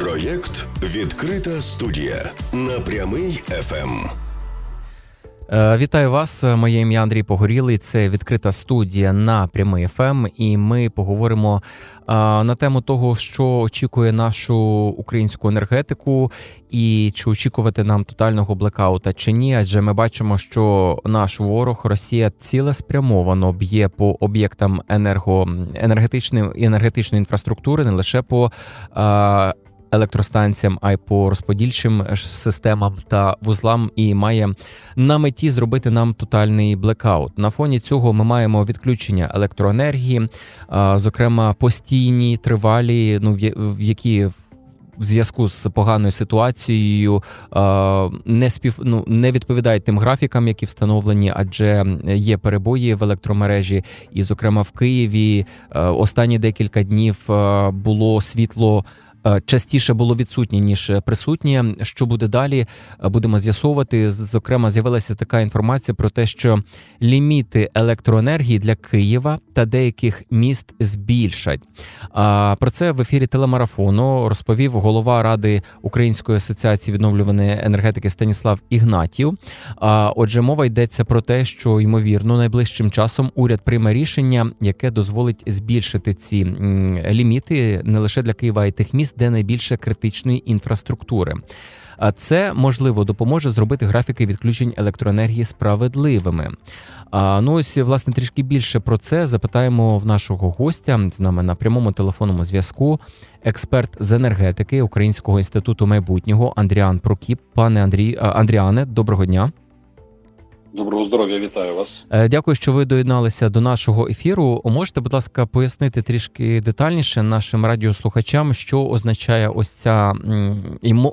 Проєкт Відкрита студія на прямий ФМ. Е, Вітаю вас. Моє ім'я Андрій Погорілий. Це відкрита студія на прямий ФМ. І ми поговоримо е, на тему того, що очікує нашу українську енергетику, і чи очікувати нам тотального блекаута чи ні. Адже ми бачимо, що наш ворог Росія цілеспрямовано б'є по об'єктам енерго енергетичної енергетичної інфраструктури, не лише по. Електростанціям, а й по розподільчим системам та вузлам, і має на меті зробити нам тотальний блекаут. На фоні цього ми маємо відключення електроенергії, зокрема постійні тривалі, ну в які в зв'язку з поганою ситуацією не спів ну, не відповідають тим графікам, які встановлені, адже є перебої в електромережі, і, зокрема, в Києві е, останні декілька днів е, було світло. Е, Частіше було відсутнє ніж присутнє. Що буде далі? е, Будемо з'ясовувати. Зокрема, з'явилася така інформація про те, що ліміти електроенергії для Києва та деяких міст збільшать. Про це в ефірі телемарафону розповів голова ради Української асоціації відновлюваної енергетики Станіслав Ігнатів. А отже, мова йдеться про те, що ймовірно найближчим часом уряд прийме рішення, яке дозволить збільшити ці ліміти не лише для Києва, а й тих міст, де найбільше критичної інфраструктури. А це можливо допоможе зробити графіки відключень електроенергії справедливими. А ну ось власне трішки більше про це запитаємо в нашого гостя з нами на прямому телефонному зв'язку. Експерт з енергетики Українського інституту майбутнього Андріан Прокіп. Пане Андрій Андріане, доброго дня. Доброго здоров'я, вітаю вас. Е, Дякую, що ви доєдналися до нашого ефіру. Можете, будь ласка, пояснити трішки детальніше нашим радіослухачам, що означає ось ця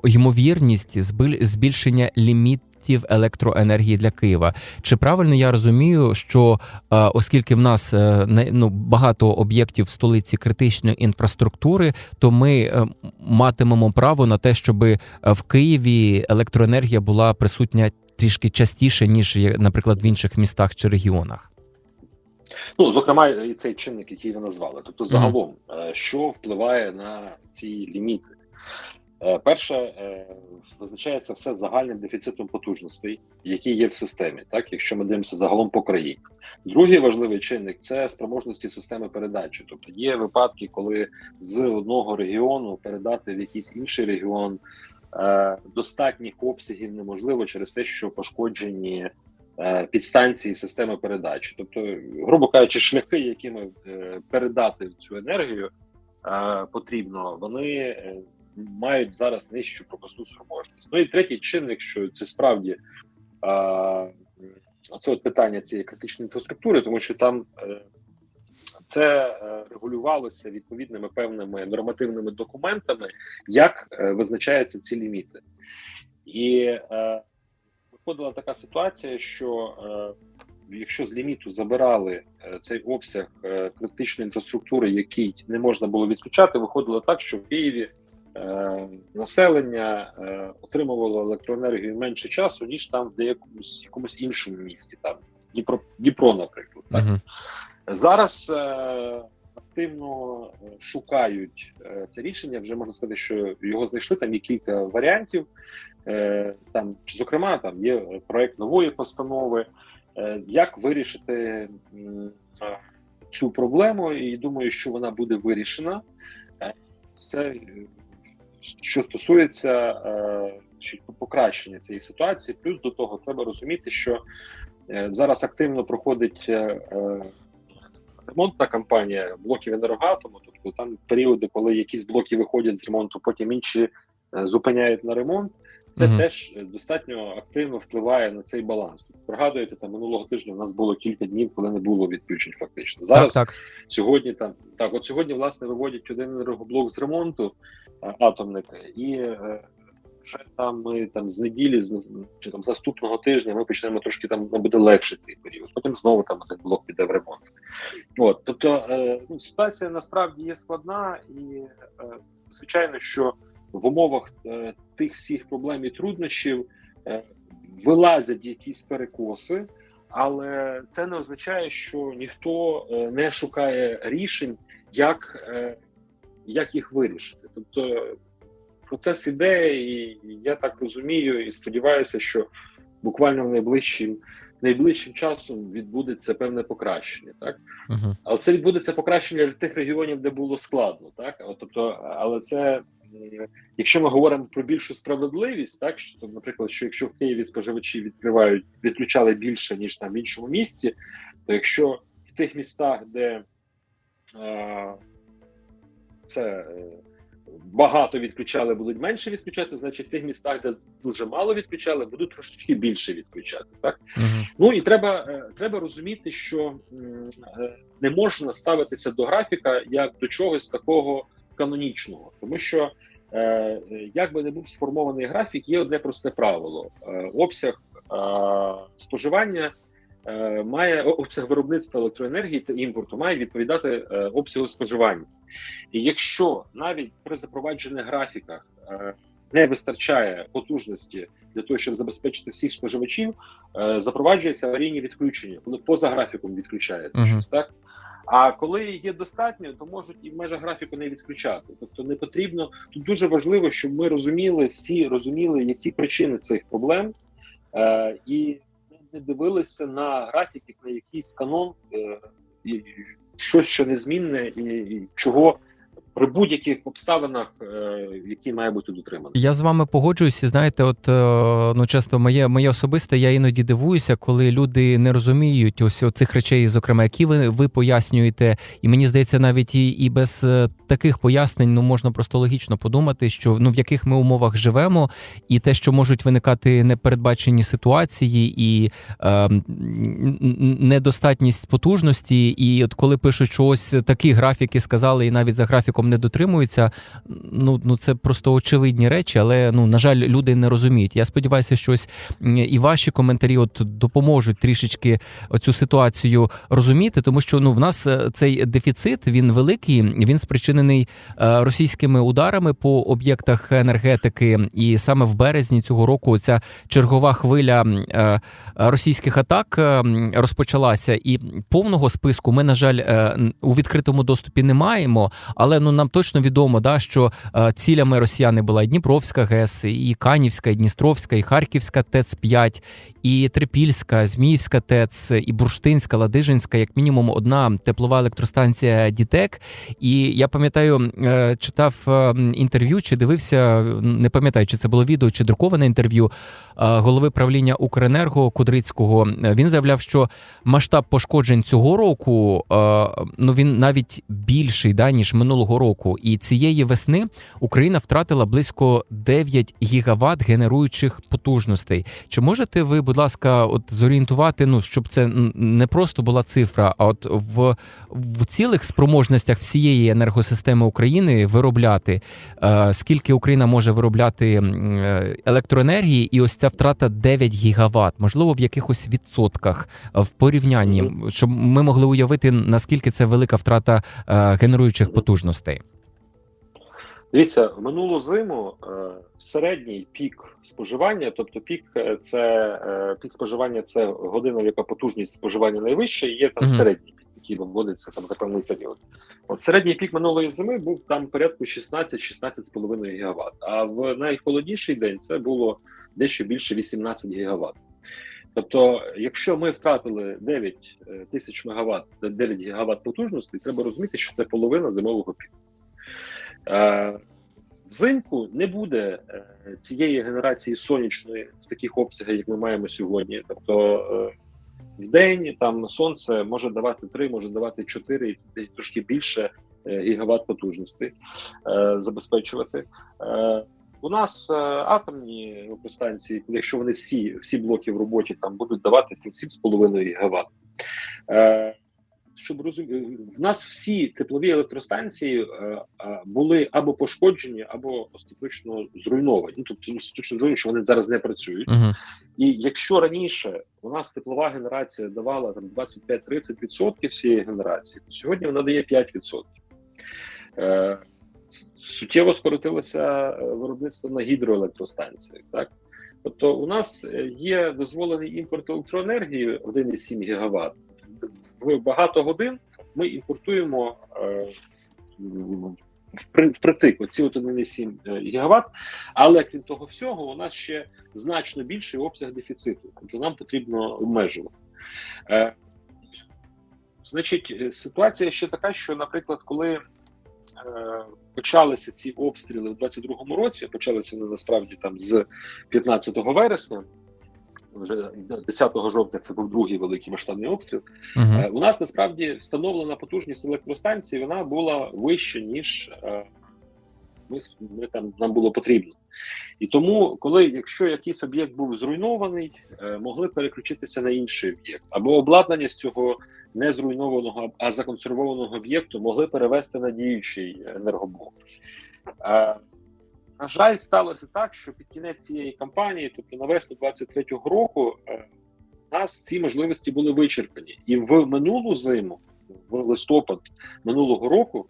ймовірність збільшення лімітів електроенергії для Києва? Чи правильно я розумію, що е, оскільки в нас е, ну, багато об'єктів в столиці критичної інфраструктури, то ми матимемо право на те, щоб в Києві електроенергія була присутня трішки частіше, ніж, наприклад, в інших містах чи регіонах. Ну, зокрема, і цей чинник, який ви назвали. Тобто, загалом, е, що впливає на ці ліміти? Е, Перше, е, визначається все загальним дефіцитом потужностей, які є в системі, так якщо ми дивимося загалом по країні. Другий важливий чинник це спроможності системи передачі. Тобто є випадки, коли з одного регіону передати в якийсь інший регіон достатніх обсягів неможливо через те, що пошкоджені е, підстанції системи передачі. Тобто, грубо кажучи, шляхи, якими е, передати цю енергію е, потрібно, вони е, мають зараз нижчу пропускну спроможність. Ну і третій чинник, що це справді е, це от питання цієї критичної інфраструктури, тому що там е, це е, регулювалося відповідними певними нормативними документами, як е, визначаються ці ліміти. І е, виходила така ситуація, що е, якщо з ліміту забирали е, цей обсяг критичної інфраструктури, який не можна було відключати, виходило так, що в Києві населення отримувало електроенергію менше часу, ніж там в деякомусь якомусь іншому місті, там Дніпро, Дніпро, наприклад. Так? Угу. Зараз е, активно шукають е, це рішення. Вже можна сказати, що його знайшли. Там є кілька варіантів. Е, там, зокрема, там є проект нової постанови. Як вирішити цю проблему? І думаю, що вона буде вирішена. Це що стосується покращення цієї ситуації. Плюс до того треба розуміти, що зараз активно проходить. Ремонтна кампанія блоків енергоатому, тобто там періоди, коли якісь блоки виходять з ремонту, потім інші е, зупиняють на ремонт. Це Мгм. теж е, достатньо активно впливає на цей баланс. Пригадуєте, там минулого тижня у нас було кілька днів, коли не було відключень. Фактично зараз Так, так. сьогодні там так, от сьогодні власне виводять один енергоблок з ремонту е, атомник, і вже там ми там з неділі, з чи там з наступного тижня ми почнемо трошки там ну, буде легше цей період. Потім знову там один блок піде в ремонт. От тобто е, ну, ситуація насправді є складна, і е, звичайно, що в умовах е, тих всіх проблем і труднощів е, вилазять якісь перекоси. Але це не означає, що ніхто е, не шукає рішень, як, е, як їх вирішити. Тобто процес іде, і я так розумію і сподіваюся, що буквально в найближчим найближчим часом відбудеться певне покращення, так Угу. але це відбудеться покращення для тих регіонів, де було складно, так От, тобто, але це якщо ми говоримо про більшу справедливість, так що то, наприклад, що якщо в Києві споживачі відкривають відключали більше ніж там в іншому місті, то якщо в тих містах, де е, це е, багато відключали, будуть менше відключати, значить в тих містах, де дуже мало відключали, будуть трошечки більше відключати. Так Угу. ну і треба, е, треба розуміти, що е, не можна ставитися до графіка як до чогось такого канонічного, тому що. е, Як би не був сформований графік, є одне просте правило: обсяг споживання має обсяг виробництва електроенергії та імпорту має відповідати е, обсягу споживання. І якщо навіть при запроваджених графіках е, не вистачає потужності для того, щоб забезпечити всіх споживачів, е, запроваджується аварійні відключення, коли поза графіком відключається Мгм. щось так. А коли є достатньо, то можуть і в межах графіку не відключати. Тобто не потрібно тут дуже важливо, щоб ми розуміли, всі розуміли, які причини цих проблем, е, і не дивилися на графіки, на якийсь канон, е, щось, що незмінне, і чого при будь-яких обставинах, е, які має бути дотримані. Я з вами погоджуюся. Знаєте, от е, ну часто моє моє особисте, я іноді дивуюся, коли люди не розуміють ось цих речей, зокрема, які ви, ви пояснюєте. І мені здається, навіть і, і без е, таких пояснень ну можна просто логічно подумати, що ну в яких ми умовах живемо, і те, що можуть виникати непередбачені ситуації, і е, недостатність потужності. І от коли пишуть, що ось такі графіки сказали, і навіть за графіком не дотримуються. Ну ну це просто очевидні речі, але ну на жаль, люди не розуміють. Я сподіваюся, що ось і ваші коментарі от допоможуть трішечки цю ситуацію розуміти, тому що ну в нас е, цей дефіцит він великий, він спричинений е, російськими ударами по об'єктах енергетики, і саме в березні цього року ця чергова хвиля е, російських атак розпочалася, і повного списку ми, на жаль, у відкритому доступі не маємо. Але ну нам точно відомо, да що е, цілями росіяни була і Дніпровська ГЕС, і Канівська, і Дністровська, і Харківська ТЕЦ 5 і Трипільська, Зміївська ТЕЦ, і Бурштинська, Ладижинська, як мінімум, одна теплова електростанція Дітек. І я пам'ятаю, е, читав е, інтерв'ю чи дивився, не пам'ятаю, чи це було відео, чи друковане інтерв'ю голови правління Укренерго Кудрицького. Він заявляв, що масштаб пошкоджень цього року ну він навіть більший да ніж минулого року. І цієї весни Україна втратила близько 9 гігават генеруючих потужностей. Чи можете ви, будь ласка, от зорієнтувати, ну щоб це не просто була цифра, а от в, в цілих спроможностях всієї енергосистеми України виробляти е, скільки Україна може виробляти е, електроенергії, і ось ця втрата 9 гігават, можливо, в якихось відсотках е, в порівнянні, щоб ми могли уявити наскільки це велика втрата е, генеруючих потужностей. Дивіться, минулу зиму е, середній пік споживання, тобто пік е, це е, пік споживання це година, яка потужність споживання найвища, і є там середній пік, який виводиться там за певний період. От середній пік минулої зими був там порядку 16-16,5 гігават. А в найхолодніший день це було дещо більше 18 гігават. Тобто, якщо ми втратили 9 е, тисяч мегаватт, 9 гігават потужностей, треба розуміти, що це половина зимового піку. Е, Взимку не буде е, цієї генерації сонячної в таких обсягах, як ми маємо сьогодні. Тобто е, в день там сонце може давати 3, може давати 4, і трошки більше гігават потужностей е, забезпечувати. У нас атомні електростанції, якщо вони всі, всі блоки в роботі там будуть давати 7,5 гігават. Е, щоб розуміти, в нас всі теплові електростанції е, е, були або пошкоджені, або остаточно зруйновані. Ну тобто остаточно зруйновані, що вони зараз не працюють. Угу. І якщо раніше у нас теплова генерація давала там 25-30% всієї генерації, то сьогодні вона дає 5%. Е, суттєво скоротилося е, виробництво на гідроелектростанціях. Так? Тобто, у нас е, є дозволений імпорт електроенергії 1,7 ГВт. В багато годин ми імпортуємо е, впритик оці от 1,7 гігаватт. Але крім того всього, у нас ще значно більший обсяг дефіциту, тобто нам потрібно обмежувати. Е, Значить, е, ситуація ще така, що, наприклад, коли е, почалися ці обстріли в 22-му році, почалися вони насправді там з 15 вересня, вже 10 жовтня це був другий великий масштабний обстріл. Угу. Е, У нас насправді встановлена потужність електростанції, вона була вища, ніж е, ми, ми там нам було потрібно. І тому, коли якщо якийсь об'єкт був зруйнований, е, могли переключитися на інший об'єкт, або обладнання з цього не зруйнованого, а законсервованого об'єкту могли перевести на діючий енергоблок. Е, на жаль, сталося так, що під кінець цієї кампанії, тобто на весну 23-го року, е, у нас ці можливості були вичерпані. І в минулу зиму, в листопад минулого року,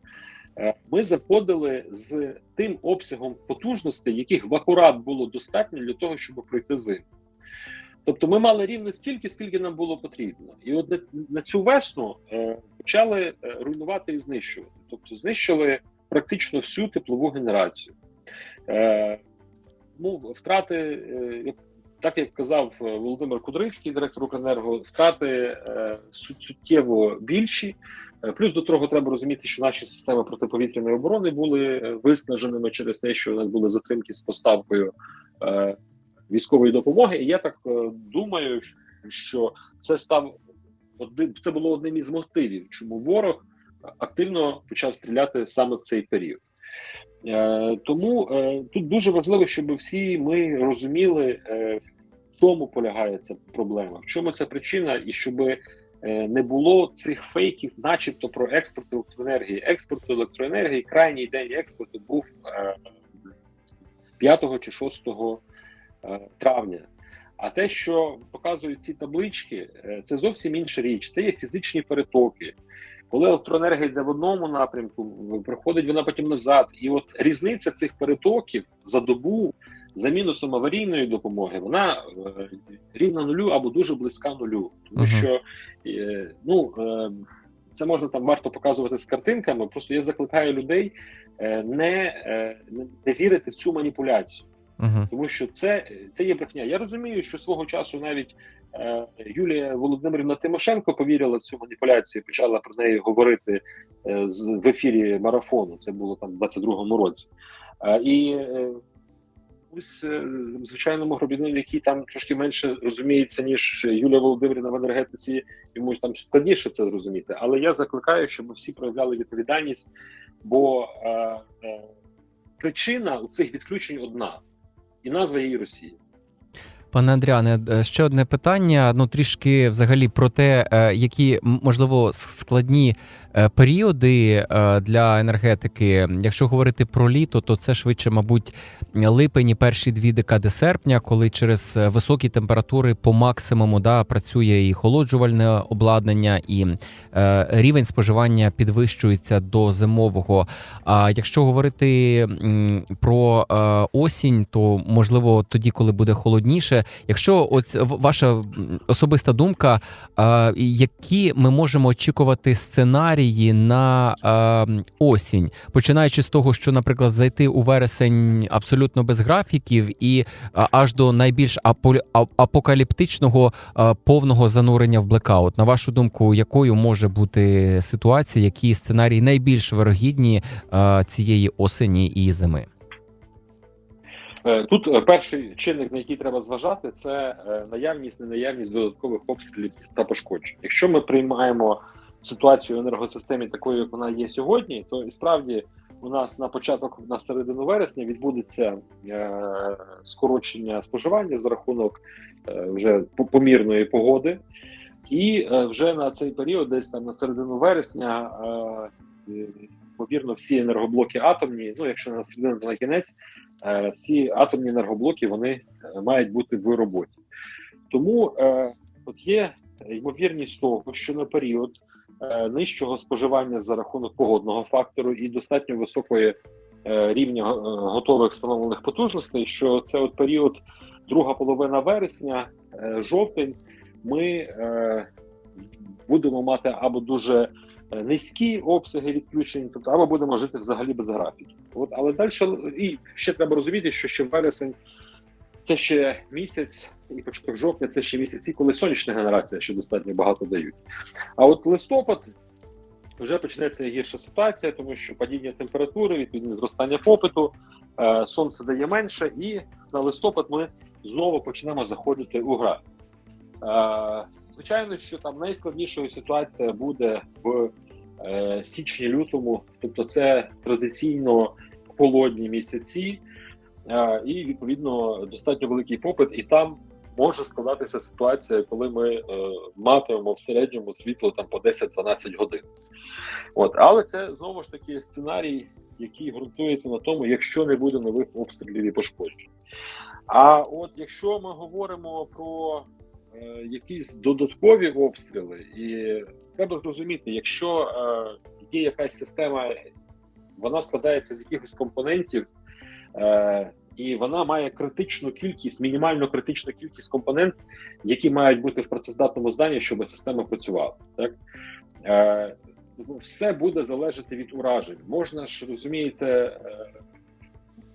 е, ми заходили з тим обсягом потужностей, яких в акурат було достатньо для того, щоб пройти зиму. Тобто ми мали рівно стільки, скільки нам було потрібно. І от на, цю весну е, почали е, руйнувати і знищувати. Тобто знищили практично всю теплову генерацію. Е, ну, втрати, е, так як казав е, Володимир Кудрицький, директор Укренерго, втрати е, суттєво більші. Е, Плюс до того треба розуміти, що наші системи протиповітряної оборони були е, виснаженими через те, що у нас були затримки з поставкою е, військової допомоги. І я так е, думаю, що це став одним, це було одним із мотивів, чому ворог активно почав стріляти саме в цей період. Е, тому е, тут дуже важливо, щоб всі ми розуміли, е, в чому полягає ця проблема, в чому ця причина, і щоб не було цих фейків, начебто про експорт електроенергії. Експорт електроенергії, крайній день експорту був е, 5 чи 6 е, травня. А те, що показують ці таблички, це зовсім інша річ. Це є фізичні перетоки. Коли електроенергія йде в одному напрямку, приходить вона потім назад. І от різниця цих перетоків за добу за мінусом аварійної допомоги, вона е, рівна нулю або дуже близька нулю. Тому Мгм. що е, ну е, це можна там варто показувати з картинками. Просто я закликаю людей не, не- вірити в цю маніпуляцію. Угу. Тому що це, це є брехня. Я розумію, що свого часу навіть Юлія Володимирівна Тимошенко повірила цю маніпуляцію, почала про неї говорити е, в ефірі марафону. Це було там в 22-му році. Е, і е, ось е, звичайному громадянину, який там трошки менше розуміється, ніж Юлія Володимирівна в енергетиці, йому там складніше це зрозуміти. Але я закликаю, щоб всі проявляли відповідальність, бо е, е, причина у цих відключень одна і назва її Росія. Пане Андріане, е, ще одне питання. Ну трішки взагалі про те, е, які можливо складні е, періоди для енергетики. Якщо говорити про літо, то це швидше, мабуть, липень і перші дві декади серпня, коли через високі температури по максимуму да працює і холоджувальне обладнання, і рівень споживання підвищується до зимового. А якщо говорити про осінь, то можливо тоді, коли буде холодніше. Якщо ось в- ваша особиста думка, які ми можемо очікувати сценарії на осінь, починаючи з того, що, наприклад, зайти у вересень абсолютно без графіків, і аж до найбільш апо- апокаліптичного повного занурення в блекаут. На вашу думку, якою може бути ситуація, які сценарії найбільш вирогідні цієї осені і зими? Е, Тут е, перший чинник, на який треба зважати, це е, наявність, ненаявність додаткових обстрілів та пошкоджень. Якщо ми приймаємо ситуацію в енергосистемі такою, як вона є сьогодні, то і справді у нас на початок на середину вересня відбудеться скорочення споживання за рахунок вже помірної погоди, і вже на цей період, десь там на середину вересня, ймовірно, всі енергоблоки атомні, ну якщо на середину, на кінець. Е, всі атомні енергоблоки вони е, мають бути в роботі. Тому е, от є ймовірність того, що на період нижчого споживання за рахунок погодного фактору і достатньо високої рівня готових встановлених потужностей, що це от період друга половина вересня, жовтень, ми будемо мати або дуже низькі обсяги відключень, тобто або будемо жити взагалі без графіки. От, але далі і ще треба розуміти, що ще вересень це ще місяць, і початок жовтня це ще місяці, коли сонячна генерація ще достатньо багато дають. А от листопад вже почнеться гірша ситуація, тому що падіння температури, відповідно зростання попиту, е, сонце дає менше, і на листопад ми знову почнемо заходити у графік. Е, звичайно, що там найскладнішою ситуація буде в е, січні-лютому, тобто це традиційно холодні місяці, е, і відповідно достатньо великий попит, і там може складатися ситуація, коли ми матимемо в середньому світло там по 10-12 годин. От, але це знову ж таки сценарій, який ґрунтується на тому, якщо не буде нових обстрілів і пошкоджень. А от якщо ми говоримо про якісь додаткові обстріли, і треба ж розуміти, якщо е, є якась система, вона складається з якихось компонентів, е, і вона має критичну кількість, мінімально критичну кількість компонентів, які мають бути в працездатному зданні, щоб система працювала. Так? Е, все буде залежати від уражень. Можна ж розумієте. е,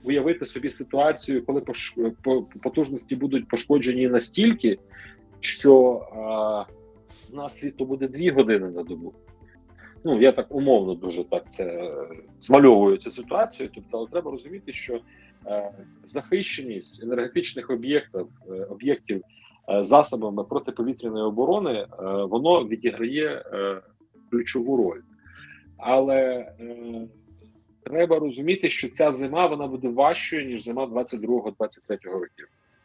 Уявити собі ситуацію, коли пош- потужності будуть пошкоджені настільки, що у нас світло буде дві години на добу. Ну, я так умовно дуже так це е, змальовую цю ситуацію. Тобто, але треба розуміти, що е, захищеність енергетичних об'єктів е, об'єктів е, засобами протиповітряної оборони е, воно відіграє е, ключову роль. Але е, треба розуміти, що ця зима вона буде важчою ніж зима 22-23 років.